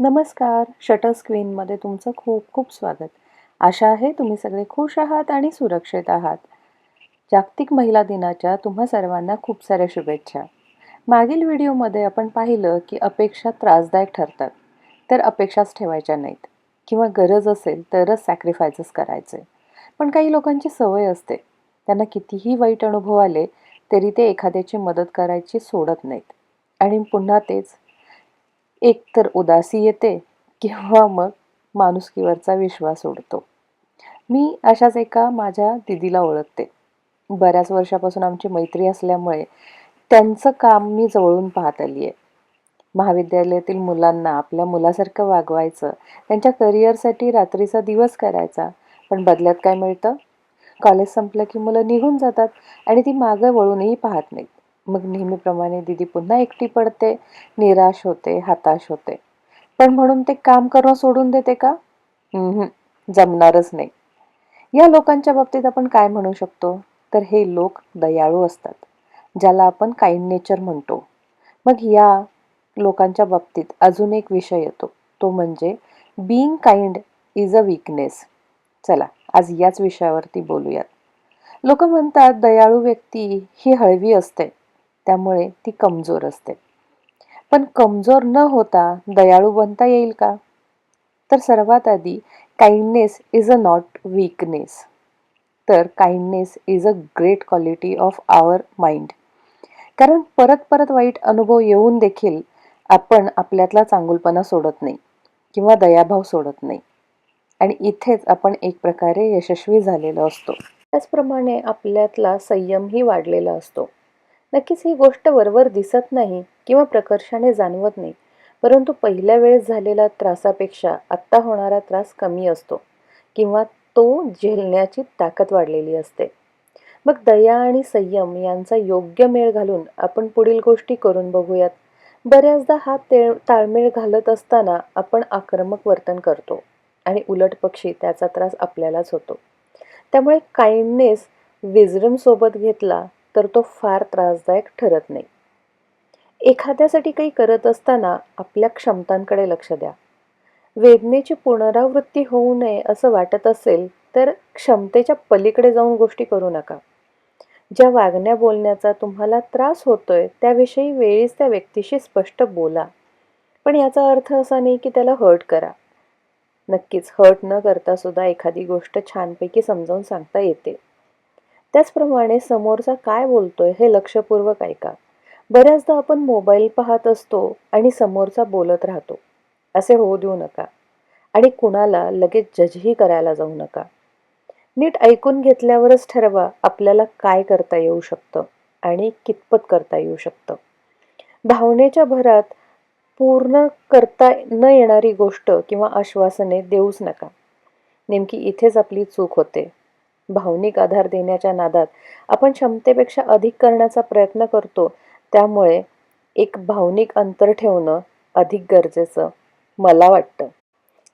नमस्कार शटर स्क्रीनमध्ये तुमचं खूप खूप स्वागत. आशा आहे तुम्ही सगळे खुश आहात आणि सुरक्षित आहात. जागतिक महिला दिनाच्या तुम्हा सर्वांना खूप साऱ्या शुभेच्छा. मागील व्हिडिओमध्ये आपण पाहिलं की अपेक्षा त्रासदायक ठरतात तर अपेक्षाच ठेवायच्या नाहीत. किंवा गरज असेल तरच सॅक्रिफायसेस करायचे. पण काही लोकांची सवय असते. त्यांना कितीही वाईट अनुभव आले तरी ते एखाद्याची मदत करायची सोडत नाहीत. आणि पुन्हा तेच एक तर उदासी येते किंवा मग माणुसकीवरचा विश्वास उडतो. मी अशाच एका माझ्या दिदीला ओळखते. बऱ्याच वर्षापासून आमची मैत्री असल्यामुळे त्यांचं काम मी जवळून पाहत आली आहे महाविद्यालयातील मुलांना आपल्या मुलासारखं वागवायचं त्यांच्या करिअरसाठी रात्रीचा दिवस करायचा पण बदल्यात काय मिळतं? कॉलेज संपलं की मुलं निघून जातात आणि ती मागं वळूनही पाहत नाहीत. मग नेहमीप्रमाणे दिदी पुन्हा एकटी पडते निराश होते हताश होते. पण म्हणून ते काम करणं सोडून देते का? जमणारच नाही. या लोकांच्या बाबतीत आपण काय म्हणू शकतो? तर हे लोक दयाळू असतात ज्याला आपण काइंड नेचर म्हणतो. मग या लोकांच्या बाबतीत अजून एक विषय येतो. तो म्हणजे being kind is a weakness चला आज याच विषयावरती बोलूयात. लोक म्हणतात दयाळू व्यक्ती ही हळवी असते. त्यामुळे ती कमजोर असते. पण कमजोर न होता दयाळू बनता येईल का? तर सर्वात आधी kindness is a not weakness तर kindness is a great quality of our mind कारण परत परत वाईट अनुभव येऊन देखील आपण आपल्यातला चांगुलपणा सोडत नाही किंवा दयाभाव सोडत नाही. आणि इथेच आपण एक प्रकारे यशस्वी झालेलो असतो. त्याचप्रमाणे आपल्यातला संयमही वाढलेला असतो. नक्कीच ही गोष्ट वरवर दिसत नाही किंवा प्रकर्षाने जाणवत नाही. परंतु पहिल्या वेळेस झालेला त्रासापेक्षा आत्ता होणारा त्रास कमी असतो किंवा तो झेलण्याची ताकद वाढलेली असते. मग दया आणि संयम यांचा योग्य मेळ घालून आपण पुढील गोष्टी करून बघूयात. बऱ्याचदा हा ते ताळमेळ घालत असताना आपण आक्रमक वर्तन करतो आणि उलट पक्षी त्याचा त्रास आपल्यालाच होतो. त्यामुळे काइंडनेस विजडम सोबत घेतला तर तो फार त्रासदायक ठरत नाही. एखाद्यासाठी काही करत असताना आपल्या क्षमतांकडे लक्ष द्या. वेदनेची पुनरावृत्ती होऊ नये असं वाटत असेल तर क्षमतेच्या पलीकडे जाऊन गोष्टी करू नका. ज्या वागण्या बोलण्याचा तुम्हाला त्रास होतोय त्याविषयी वेळीच त्या व्यक्तीशी स्पष्ट बोला. पण याचा अर्थ असा नाही की त्याला हर्ट करा. नक्कीच हर्ट न करता सुद्धा एखादी गोष्ट छानपैकी समजावून सांगता येते. त्याचप्रमाणे समोरचा काय बोलतोय हे लक्षपूर्वक ऐका. बऱ्याचदा आपण मोबाईल पाहत असतो आणि समोरचा बोलत राहतो. असे होऊ देऊ नका. आणि कुणाला लगेच जजही करायला जाऊ नका. नीट ऐकून घेतल्यावरच ठरवा आपल्याला काय करता येऊ शकतं आणि कितपत करता येऊ शकतं. भावनेच्या भरात पूर्ण करता न येणारी गोष्ट किंवा आश्वासने देऊच नका. नेमकी इथेच आपली चूक होते. भावनिक आधार देण्याच्या नादात. आपण क्षमतेपेक्षा अधिक करण्याचा प्रयत्न करतो. त्यामुळे एक भावनिक अंतर ठेवणं अधिक गरजेचं मला वाटतं.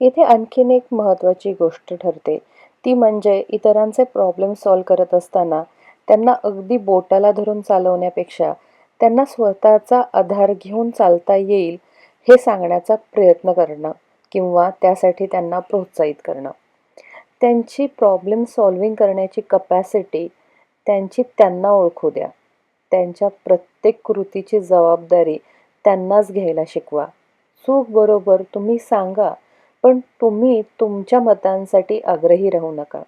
इथे आणखीन एक महत्त्वाची गोष्ट ठरते. ती म्हणजे इतरांचे प्रॉब्लेम सॉल्व करत असताना त्यांना अगदी बोटाला धरून चालवण्यापेक्षा त्यांना स्वतःचा आधार घेऊन चालता येईल हे सांगण्याचा प्रयत्न करणं किंवा त्यासाठी त्यांना प्रोत्साहित करणं. त्यांची प्रॉब्लेम सॉल्विंग करण्याची कपॅसिटी त्यांची त्यांना ओळखू द्या. त्यांच्या प्रत्येक कृतीची जबाबदारी त्यांनाच घ्यायला शिकवा. चूक बरोबर तुम्ही सांगा पण तुम्ही तुमच्या मतांसाठी आग्रही राहू नका.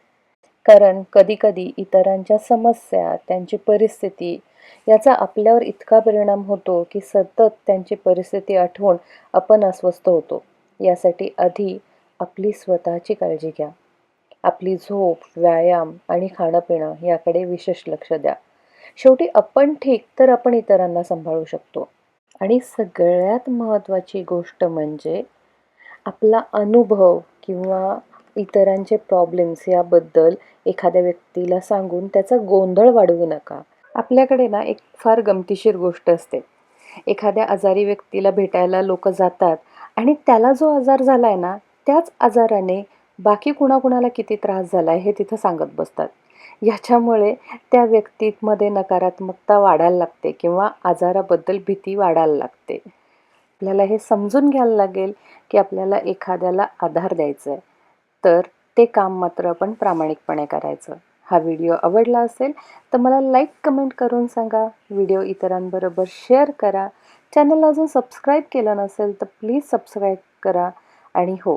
कारण कधीकधी इतरांच्या समस्या त्यांची परिस्थिती याचा आपल्यावर इतका परिणाम होतो की सतत त्यांची परिस्थिती आठवून आपण अस्वस्थ होतो. यासाठी आधी आपली स्वतःची काळजी घ्या. आपली झोप व्यायाम आणि खाणंपिणं याकडे विशेष लक्ष द्या. शेवटी आपण ठीक तर आपण इतरांना सांभाळू शकतो. आणि सगळ्यात महत्त्वाची गोष्ट म्हणजे आपला अनुभव किंवा इतरांचे प्रॉब्लेम्स याबद्दल एखाद्या व्यक्तीला सांगून त्याचा गोंधळ वाढवू नका. आपल्याकडे ना एक फार गमतीशीर गोष्ट असते. एखाद्या आजारी व्यक्तीला भेटायला लोक जातात आणि त्याला जो आजार झाला आहे ना त्याच आजाराने बाकी कुणाकुणाला किती त्रास झाला आहे हे तिथं सांगत बसतात. याच्यामुळे त्या व्यक्तीमध्ये नकारात्मकता वाढायला लागते किंवा आजाराबद्दल भीती वाढायला लागते. आपल्याला हे समजून घ्यायला लागेल की आपल्याला एखाद्याला आधार द्यायचा आहे तर ते काम मात्र आपण प्रामाणिकपणे करायचं. हा व्हिडिओ आवडला असेल तर मला लाईक कमेंट करून सांगा. व्हिडिओ इतरांबरोबर शेअर करा. चॅनल अजून सबस्क्राईब केलं नसेल तर प्लीज सबस्क्राईब करा. आणि हो